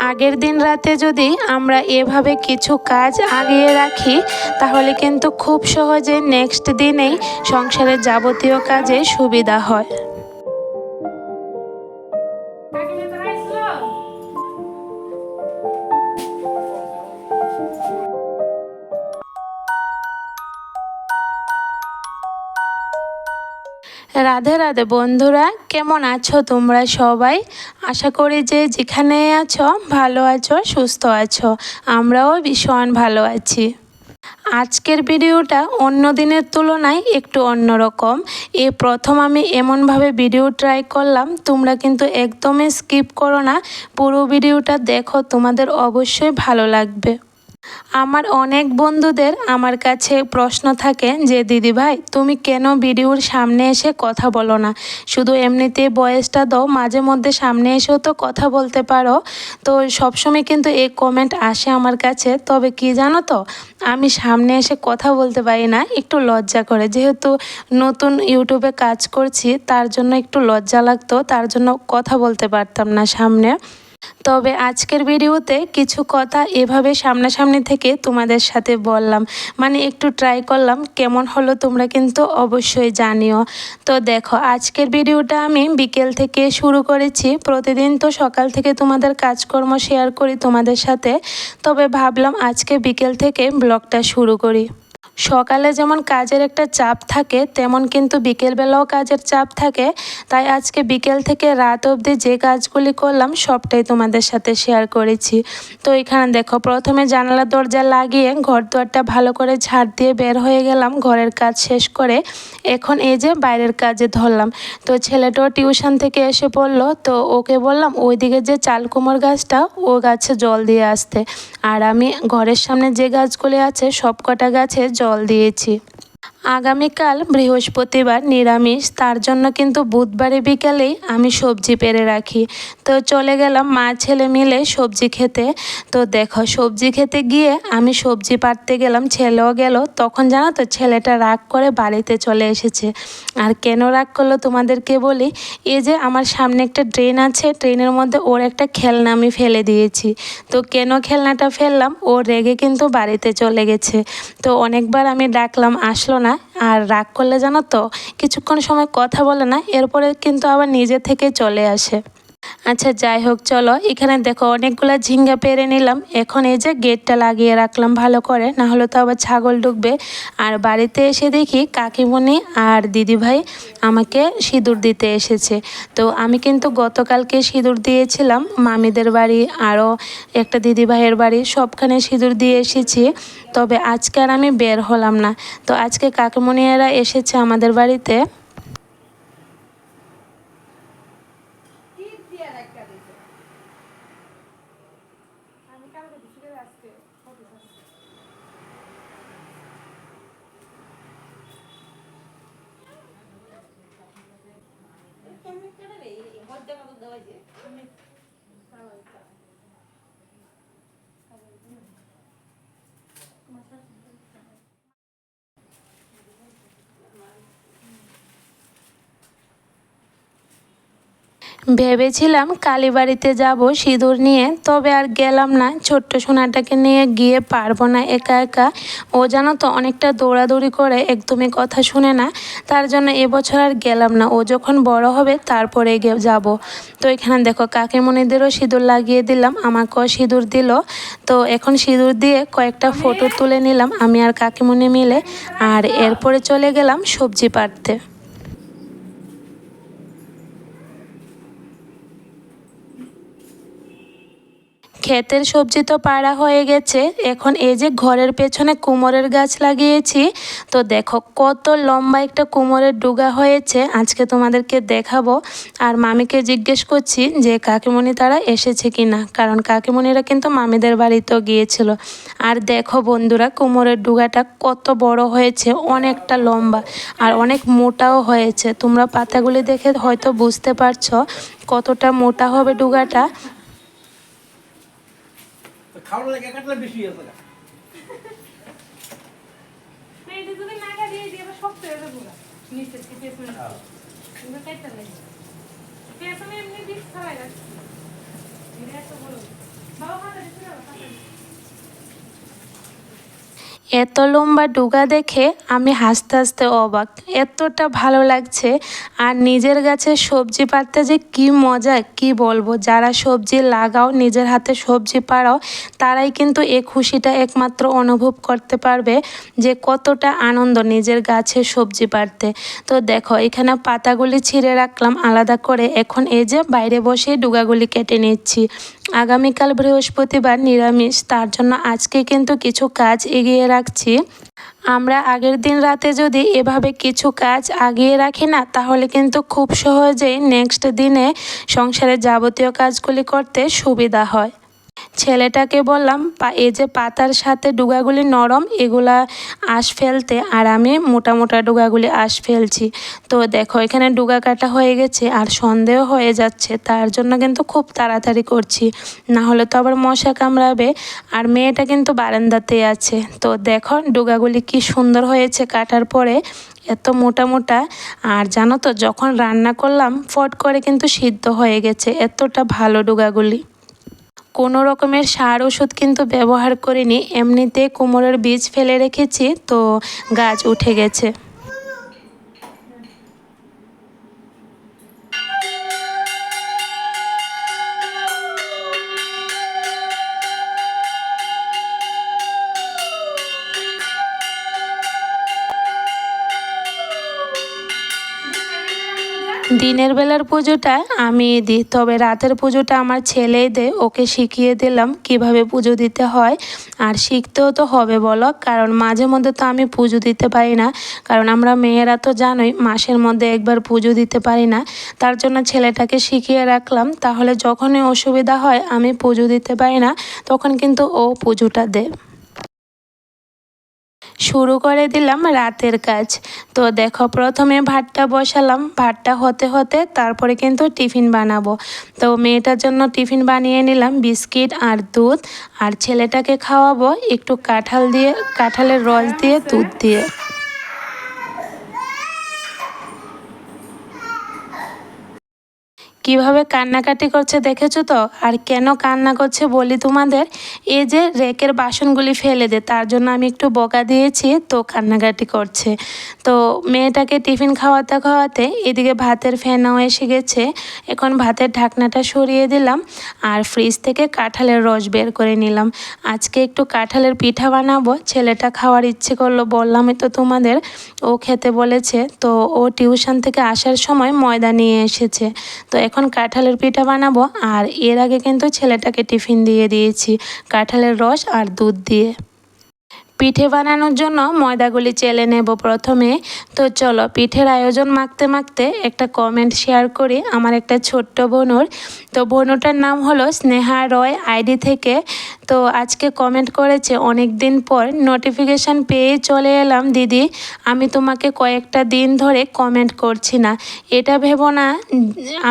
আগের দিন রাতে যদি আমরা এভাবে কিছু কাজ আগিয়ে রাখি, তাহলে কিন্তু খুব সহজে নেক্সট দিনেই সংসারের যাবতীয় কাজে সুবিধা হয়। রাধে রাধে বন্ধুরা, কেমন আছো তোমরা সবাই? আশা করি যে যেখানে আছো ভালো আছো, সুস্থ আছো। আমরাও ভীষণ ভালো আছি। আজকের ভিডিওটা অন্য দিনের তুলনায় একটু অন্যরকম এ প্রথম আমি এমনভাবে ভিডিও ট্রাই করলাম, তোমরা কিন্তু একদমই স্কিপ করো না। পুরো ভিডিওটা দেখো, তোমাদের অবশ্যই ভালো লাগবে। আমার অনেক বন্ধুদের আমার কাছে প্রশ্ন থাকে যে, দিদি ভাই, তুমি কেন ভিডিওর সামনে এসে কথা বলো না? শুধু এমনিতে বয়েসটা দাও, মাঝে মধ্যে সামনে এসেও তো কথা বলতে পারো। তো সবসময় কিন্তু এই কমেন্ট আসে আমার কাছে। তবে কি জানো তো, আমি সামনে এসে কথা বলতে পারি না, একটু লজ্জা করে। যেহেতু নতুন ইউটিউবে কাজ করছি, তার জন্য একটু লজ্জা লাগতো, তার জন্য কথা বলতে পারতাম না সামনে। তবে আজকের ভিডিওতে কিছু কথা এভাবে সামনাসামনি থেকে তোমাদের সাথে বললাম। মানে একটু ট্রাই করলাম, কেমন হলো তোমরা কিন্তু অবশ্যই জানিও। তো দেখো, আজকের ভিডিওটা আমি বিকেল থেকে শুরু করেছি। প্রতিদিন তো সকাল থেকে তোমাদের কাজকর্ম শেয়ার করি তোমাদের সাথে। তবে ভাবলাম আজকে বিকেল থেকে ব্লগটা শুরু করি। সকালে যেমন কাজের একটা চাপ থাকে, তেমন কিন্তু বিকেলবেলাও কাজের চাপ থাকে। তাই আজকে বিকেল থেকে রাত অবধি যে কাজগুলি করলাম, সবটাই তোমাদের সাথে শেয়ার করেছি। তো এখানে দেখো, প্রথমে জানালা দরজা লাগিয়ে ঘর দুয়ারটা ভালো করে ঝাড় দিয়ে বের হয়ে গেলাম, ঘরের কাজ শেষ করে এখন এই যে বাইরের কাজে ধরলাম। তো ছেলেটাও টিউশন থেকে এসে পড়ল, তো ওকে বললাম, ওইদিকে যে চাল কুমড় গাছটা, ও গাছে জল দিয়ে আসতে। আর আমি ঘরের সামনে যে গাছগুলি আছে সব কটা গাছে জল দিয়েছি। আগামীকাল বৃহস্পতিবার নিরামিষ, তার জন্য কিন্তু বুধবারে বিকালেই আমি সবজি পেরে রাখি। তো চলে গেলাম মা, ছেলে মিলে সবজি খেতে। তো দেখো, সবজি খেতে গিয়ে আমি সবজি পাড়তে গেলাম, ছেলেও গেল। তখন জানো তো, ছেলেটা রাগ করে বাড়িতে চলে এসেছে। আর কেন রাগ করল তোমাদেরকে বলি? এই যে আমার সামনে একটা ট্রেন আছে ট্রেনের মধ্যে ওর একটা খেলনা আমি ফেলে দিয়েছি। তো কেন খেলনাটা ফেললাম? ও রেগে কিন্তু বাড়িতে চলে গেছে। তো অনেকবার আমি ডাকলাম, আসলো না। আর রাগ করলে জানো তো, কিছুক্ষণ সময় কথা বলে না, এরপরে কিন্তু আবার নিজে থেকে চলে আসে। আচ্ছা যাই হোক, চলো। এখানে দেখো অনেকগুলো ঝিঙ্গা পেরে নিলাম। এখন এই যে গেটটা লাগিয়ে রাখলাম ভালো করে, না হলে তো আবার ছাগল ঢুকবে। আর বাড়িতে এসে দেখি কাকিমণি আর দিদিভাই আমাকে সিঁদুর দিতে এসেছে। তো আমি কিন্তু গতকালকে সিঁদুর দিয়েছিলাম, মামিদের বাড়ি, আরও একটা দিদিভাইয়ের বাড়ি, সবখানে সিঁদুর দিয়ে এসেছি। তবে আজকে আর আমি বের হলাম না। তো আজকে কাকিমণিয়েরা এসেছে আমাদের বাড়িতে। ভেবেছিলাম কালীবাড়িতে যাব সিঁদুর নিয়ে, তবে আর গেলাম না। ছোট্ট সোনাটাকে নিয়ে গিয়ে পারব না একা একা। ও জানো তো অনেকটা দৌড়াদৌড়ি করে, একদমই কথা শুনে না। তার জন্য এবছর আর গেলাম না। ও যখন বড় হবে, তারপরে যাব। তো এখানে দেখো, কাকিমণিদেরও সিঁদুর লাগিয়ে দিলাম, আমাকেও সিঁদুর দিল। তো এখন সিঁদুর দিয়ে কয়েকটা ফটো তুলে নিলাম, আমি আর কাকিমণি মিলে। আর এরপরে চলে গেলাম সবজি পাড়তে। ক্ষেতের সবজি তো পাড়া হয়ে গেছে। এখন এই যে ঘরের পেছনে কুমোরের গাছ লাগিয়েছি। তো দেখো, কত লম্বা একটা কুমোরের ডুগা হয়েছে। আজকে তোমাদেরকে দেখাবো। আর মামিকে জিজ্ঞেস করছি যে, কাকিমণি তারা এসেছে কি না কারণ কাকিমণিরা কিন্তু মামিদের বাড়িতেও গিয়েছিল। আর দেখো বন্ধুরা, কুমোরের ডুগাটা কত বড় হয়েছে, অনেকটা লম্বা আর অনেক মোটাও হয়েছে। তোমরা পাতাগুলি দেখে হয়তো বুঝতে পারছ কতটা মোটা হবে ডুগাটা। খাওয়ার লাগে কাটলে বেশি আছে এটা যদি নাগা দিয়ে দিয়ে আবার শক্ত হয়ে যাবে। নিচে থেকে পেছনে। কিন্তু লাগে। পেছনে এমনি দিক ছাড়াই রাখছি। এটা এত বড় বাবা এত লম্বা ডুগা দেখে আমি হাসতে হাসতে অবাক। এতটা ভালো লাগছে। আর নিজের গাছে সবজি পাড়তে যে কি মজা, কি বলব? যারা সবজি লাগাও, নিজের হাতে সবজি পাড়াও, তারাই কিন্তু এ খুশিটা একমাত্র অনুভব করতে পারবে যে কতটা আনন্দ নিজের গাছে সবজি পাড়তে। তো দেখো, এখানে পাতাগুলি ছিঁড়ে রাখলাম আলাদা করে। এখন এই যে বাইরে বসে ডুগাগুলি কেটে নিচ্ছি। আগামীকাল বৃহস্পতিবার নিরামিষ, তার জন্য আজকে কিন্তু কিছু কাজ এগিয়ে রাখছি। আমরা আগের দিন রাতে যদি এভাবে কিছু কাজ আগিয়ে রাখি না, তাহলে কিন্তু খুব সহজেই নেক্সট দিনে সংসারের যাবতীয় কাজগুলি করতে সুবিধা হয়। ছেলেটাকে বললাম, পা, এই যে পাতার সাথে ডুগাগুলি নরম, এগুলা আঁশ ফেলতে, আর আমি মোটা মোটা ডুগাগুলি আঁশ ফেলছি। তো দেখো, এখানে ডুগা কাটা হয়ে গেছে, আর সন্দেহ হয়ে যাচ্ছে, তার জন্য কিন্তু খুব তাড়াতাড়ি করছি। না হলে তো আবার মশা কামড়াবে, আর মেয়েটা কিন্তু বারান্দাতে আছে। তো দেখো, ডুগাগুলি কি সুন্দর হয়েছে কাটার পরে, এত মোটা মোটা। আর জানো তো, যখন রান্না করলাম, ফট করে কিন্তু সিদ্ধ হয়ে গেছে, এতটা ভালো ডুগাগুলি। কোনো রকমের সার ওষুধ কিন্তু ব্যবহার করিনি। এমনিতে কুমড়োর বীজ ফেলে রেখেছি, তো গাছ উঠে গেছে। দিনের বেলার পুজোটা আমি দিই তবে রাতের পুজোটা আমার ছেলেই দেয় ওকে শিখিয়ে দিলাম কীভাবে পুজো দিতে হয়। আর শিখতেও তো হবে বলো, কারণ মাঝে মধ্যে তো আমি পুজো দিতে পারি না। কারণ আমরা মেয়েরা তো জানোই, মাসের মধ্যে একবার পুজো দিতে পারি না। তার জন্য ছেলেটাকে শিখিয়ে রাখলাম, তাহলে যখনই অসুবিধা হয় আমি পুজো দিতে পারি না, তখন কিন্তু ও পুজোটা দেয় শুরু করে দিলাম রাতের কাজ। তো দেখো, প্রথমে ভাতটা বসালাম। ভাতটা হতে হতে তারপরে কিন্তু টিফিন বানাবো। তো মেয়েটার জন্য টিফিন বানিয়ে নিলাম বিস্কিট আর দুধ। আর ছেলেটাকে খাওয়াবো একটু কাঁঠাল দিয়ে, কাঁঠালের রস দিয়ে, দুধ দিয়ে। কীভাবে কান্নাকাটি করছে দেখেছ তো? আর কেন কান্না করছে বলি তোমাদের? এই যে রেকের বাসনগুলি ফেলে দে, তার জন্য আমি একটু বকা দিয়েছি, তো কান্নাকাটি করছে। তো মেয়েটাকে টিফিন খাওয়াতে খাওয়াতে এদিকে ভাতের ফ্যানাও এসে গেছে। এখন ভাতের ঢাকনাটা সরিয়ে দিলাম আর ফ্রিজ থেকে কাঁঠালের রস বের করে নিলাম। আজকে একটু কাঁঠালের পিঠা বানাবো, ছেলেটা খাওয়ার ইচ্ছে করল বললামই তো তোমাদের, ও খেতে বলেছে। তো ও টিউশন থেকে আসার সময় ময়দা নিয়ে এসেছে। তো এখন কাঁঠালের পিঠা বানাবো আর এর আগে কিন্তু ছেলেটাকে টিফিন দিয়ে দিয়েছি কাঁঠালের রস আর দুধ দিয়ে। পিঠে বানানোর জন্য ময়দাগুলি চেলে নেব প্রথমে। তো চলো, পিঠের আয়োজন মাখতে মাখতে একটা কমেন্ট শেয়ার করি আমার একটা ছোট্ট বোনুর। তো বোনুটার নাম হলো স্নেহা রয় আইডি থেকে। তো আজকে কমেন্ট করেছে অনেক দিন পর নোটিফিকেশান পেয়ে চলে এলাম দিদি। আমি তোমাকে কয়েকটা দিন ধরে কমেন্ট করছি না। এটা ভেবো না,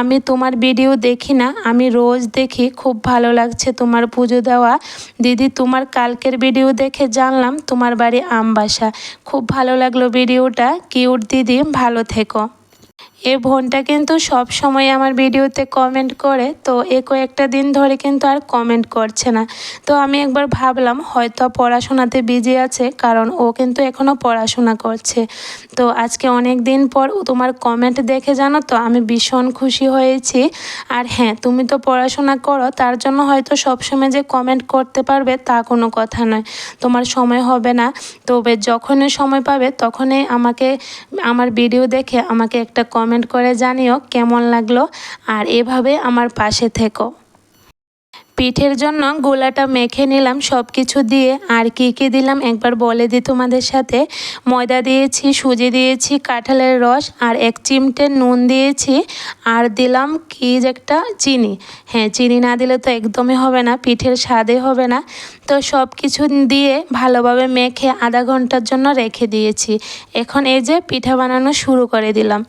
আমি তোমার ভিডিও দেখি না, আমি রোজ দেখি। খুব ভালো লাগছে তোমার পুজো দেওয়া। দিদি, তোমার কালকের ভিডিও দেখে জানলাম তোমার বাড়ি আমবাসা খুব ভালো লাগল ভিডিওটা। কিউট দিদি ভালো থেকো। এই বোনটা কিন্তু সব সময় আমার ভিডিওতে কমেন্ট করে, তো এ কয়েকটা দিন ধরে কিন্তু আর কমেন্ট করছে না। তো আমি একবার ভাবলাম, হয়তো পড়াশোনাতে বিজি আছে, কারণ ও কিন্তু এখনও পড়াশোনা করছে। তো আজকে অনেক দিন পর তোমার কমেন্ট দেখে জানো তো, আমি ভীষণ খুশি হয়েছি। আর হ্যাঁ তুমি তো পড়াশোনা করো, তার জন্য হয়তো সবসময় যে কমেন্ট করতে পারবে তা কোনো কথা নয়। তোমার সময় হবে না, তবে যখনই সময় পাবে, তখনই আমাকে, আমার ভিডিও দেখে আমাকে একটা কমেন্ট করে জানিও কেমন লাগল আর এভাবে আমার পাশে থেকো। পিঠের জন্য গোলাটা মেখে নিলাম সব কিছু দিয়ে আর কি কি দিলাম একবার বলে দিই তোমাদের সাথে। ময়দা দিয়েছি, সুজি দিয়েছি, কাঁঠালের রস আর এক চিমটে নুন দিয়েছি আর দিলাম কি একটা চিনি। হ্যাঁ চিনি না দিলে তো একদমই হবে না, পিঠের স্বাদে হবে না। তো সব কিছু দিয়ে ভালোভাবে মেখে আধা ঘণ্টার জন্য রেখে দিয়েছি। এখন এই যে পিঠা বানানো শুরু করে দিলাম।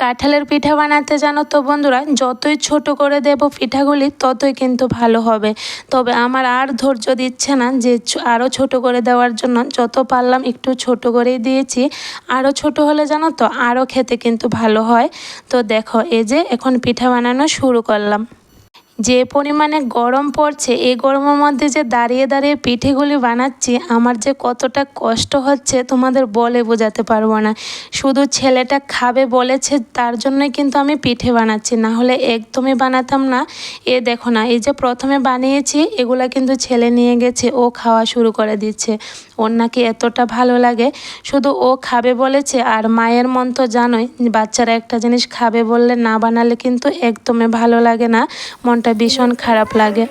কাঁঠালের পিঠা বানাতে জানো তো বন্ধুরা, যতই ছোট করে দেব পিঠাগুলি, ততই কিন্তু ভালো হবে। তবে আমার আর ধৈর্য দিচ্ছে না যে আরও ছোট করে দেওয়ার জন্য। যত পারলাম একটু ছোট করেই দিয়েছি। আরও ছোট হলে জানো তো আরও খেতে কিন্তু ভালো হয়। তো দেখো, এই যে এখন পিঠা বানানো শুরু করলাম। যে পরিমাণে গরম পড়ছে, এই গরমের মধ্যে যে দাঁড়িয়ে দাঁড়িয়ে পিঠেগুলি বানাচ্ছি, আমার যে কতটা কষ্ট হচ্ছে তোমাদের বলে বোঝাতে পারব না। শুধু ছেলেটা খাবে বলেছে, তার জন্যই কিন্তু আমি পিঠে বানাচ্ছি। না হলে একদমই বানাতাম না। এ দেখো না, এই যে প্রথমে বানিয়েছি, এগুলা কিন্তু ছেলে নিয়ে গেছে, ও খাওয়া শুরু করে দিচ্ছে। ওর নাকি এতটা ভালো লাগে। শুধু ও খাবে বলেছে, আর মায়ের মন তো জানোই, বাচ্চারা একটা জিনিস খাবে বললে না বানালে কিন্তু একদমই ভালো লাগে না। মনটা ভীষণ খারাপ লাগে।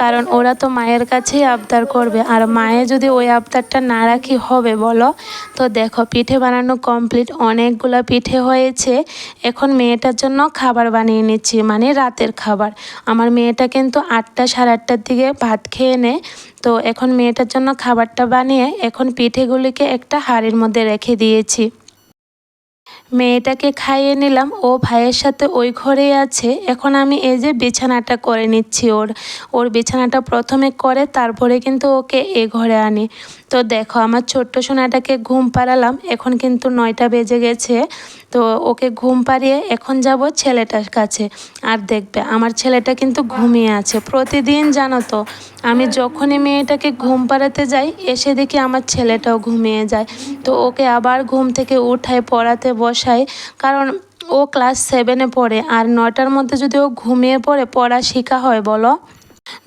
কারণ ওরা তো মায়ের কাছেই আবদার করবে। আর মায়ে যদি ওই আবদারটা না রাখি হবে বলো? তো দেখো, পিঠে বানানো কমপ্লিট অনেকগুলো পিঠে হয়েছে। এখন মেয়েটার জন্য খাবার বানিয়ে নিচ্ছি মানে রাতের খাবার। আমার মেয়েটা কিন্তু আটটা সাড়ে আটটার দিকে ভাত খেয়ে নেয় তো এখন মেয়েটার জন্য খাবারটা বানিয়ে এখন পিঠেগুলিকে একটা হাঁড়ির মধ্যে রেখে দিয়েছি। মেয়েটাকে খাইয়ে নিলাম। ও ভাইয়ের সাথে ওই ঘরেই আছে। এখন আমি এই যে বিছানাটা করে নিচ্ছি ওর। ওর বিছানাটা প্রথমে করে, তারপরে কিন্তু ওকে এ ঘরে আনি। তো দেখো, আমার ছোট্ট সোনাটাকে ঘুম পাড়ালাম। এখন কিন্তু নয়টা বেজে গেছে। তো ওকে ঘুম পাড়িয়ে এখন যাব ছেলেটার কাছে। আর দেখবে, আমার ছেলেটা কিন্তু ঘুমিয়ে আছে। প্রতিদিন জানো তো, আমি যখনই মেয়েটাকে ঘুম পাড়াতে যাই, এসে দেখি আমার ছেলেটাও ঘুমিয়ে যায়। তো ওকে আবার ঘুম থেকে উঠায়, পড়াতে বসাই কারণ ও ক্লাস সেভেনে পড়ে, আর নটার মধ্যে যদি ও ঘুমিয়ে পড়ে, পড়া শেখা হয়, বলো।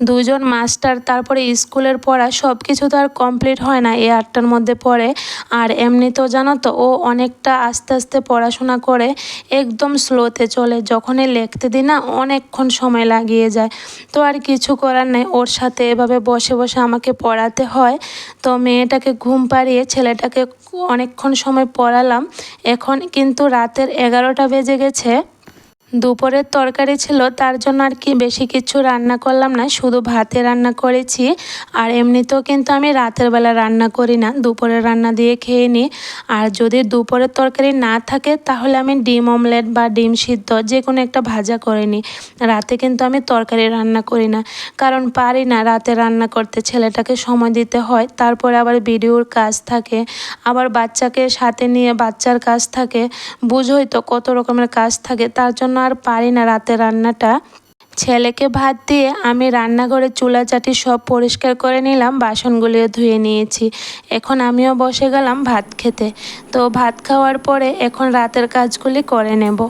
দুজন মাস্টার, তারপরে স্কুলের পড়া সব কিছু তো আর কমপ্লিট হয় না। এই আটটার মধ্যে পড়ে। আর এমনিতেও জানো তো, ও অনেকটা আস্তে আস্তে পড়াশোনা করে, একদম স্লোতে চলে। যখনই লিখতে দিই না, অনেকক্ষণ সময় লাগিয়ে যায়। তো আর কিছু করার নেই। ওর সাথে এভাবে বসে বসে আমাকে পড়াতে হয়। তো মেয়েটাকে ঘুম পাড়িয়ে ছেলেটাকে অনেকক্ষণ সময় পড়ালাম। এখন কিন্তু রাতের এগারোটা বেজে গেছে। দুপুরের তরকারি ছিল, তার জন্য আর কি বেশি কিছু রান্না করলাম না, শুধু ভাতে রান্না করেছি। আর এমনিতেও কিন্তু আমি রাতের বেলা রান্না করি না দুপুরের রান্না দিয়ে খেয়ে নিই। আর যদি দুপুরের তরকারি না থাকে, তাহলে আমি ডিম অমলেট বা ডিম সিদ্ধ যে কোনো একটা ভাজা করে নিই। রাতে কিন্তু আমি তরকারি রান্না করি না, কারণ পারি না রাতে রান্না করতে, ছেলেটাকে সময় দিতে হয়, তারপরে আবার ভিডিওর কাজ থাকে, আবার বাচ্চাকে সাথে নিয়ে বাচ্চার কাজ থাকে, বুঝোই তো কত রকমের কাজ থাকে, তার জন্য আর পারি না রাতে রান্নাটা। ছেলেকে ভাত দিয়ে আমি রান্নাঘরে চুলা চাটি সব পরিষ্কার করে নিলাম, বাসনগুলিও ধুয়ে নিয়েছি। এখন আমিও বসে গেলাম ভাত খেতে। তো ভাত খাওয়ার পরে এখন রাতের কাজগুলি করে নেব।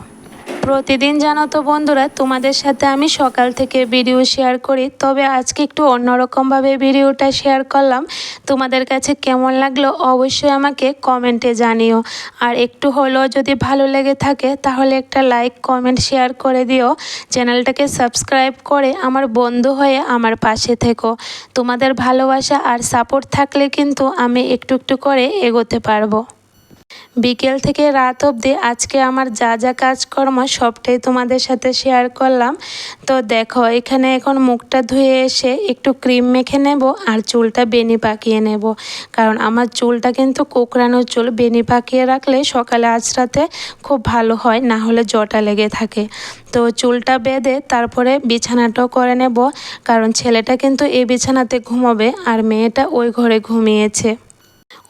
প্রতিদিন জানো তো বন্ধুরা, তোমাদের সাথে আমি সকাল থেকে ভিডিও শেয়ার করি। তবে আজকে একটু অন্যরকমভাবে ভিডিওটা শেয়ার করলাম। তোমাদের কাছে কেমন লাগল অবশ্যই আমাকে কমেন্টে জানিও। আর একটু হলেও যদি ভালো লেগে থাকে, তাহলে একটা লাইক কমেন্ট শেয়ার করে দিও। চ্যানেলটাকে সাবস্ক্রাইব করে আমার বন্ধু হয়ে আমার পাশে থেকো। তোমাদের ভালোবাসা আর সাপোর্ট থাকলে কিন্তু আমি একটু একটু করে এগোতে পারব। বিকেল থেকে রাত অবধি আজকে আমার যা যা কাজকর্ম সবটাই তোমাদের সাথে শেয়ার করলাম। তো দেখো, এখানে এখন মুখটা ধুয়ে এসে একটু ক্রিম মেখে নেব আর চুলটা বেনি পাকিয়ে নেব। কারণ আমার চুলটা কিন্তু কোকড়ানো চুল, বেনি পাকিয়ে রাখলে সকালে আঁচড়াতে খুব ভালো হয়, না হলে জটা লেগে থাকে। তো চুলটা বেঁধে তারপরে বিছানাটাও করে নেব, কারণ ছেলেটা কিন্তু এই বিছানাতে ঘুমাবে আর মেয়েটা ওই ঘরে ঘুমিয়েছে।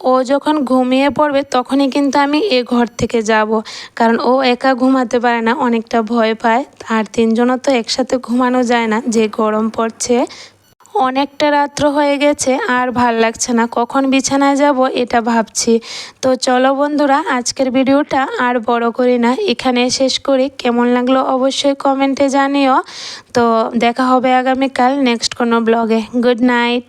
ও যখন ঘুমিয়ে পড়বে, তখনই কিন্তু আমি এ ঘর থেকে যাব। কারণ ও একা ঘুমাতে পারে না, অনেকটা ভয় পায়। আর তিনজনও তো একসাথে ঘুমানো যায় না, যে গরম পড়ছে। অনেকটা রাত্র হয়ে গেছে, আর ভালো লাগছে না। কখন বিছানায় যাব, এটা ভাবছি। তো চলো বন্ধুরা, আজকের ভিডিওটা আর বড় করি না, এখানে শেষ করি। কেমন লাগল অবশ্যই কমেন্টে জানিও। তো দেখা হবে আগামীকাল নেক্সট কোনো ব্লগে। Good night.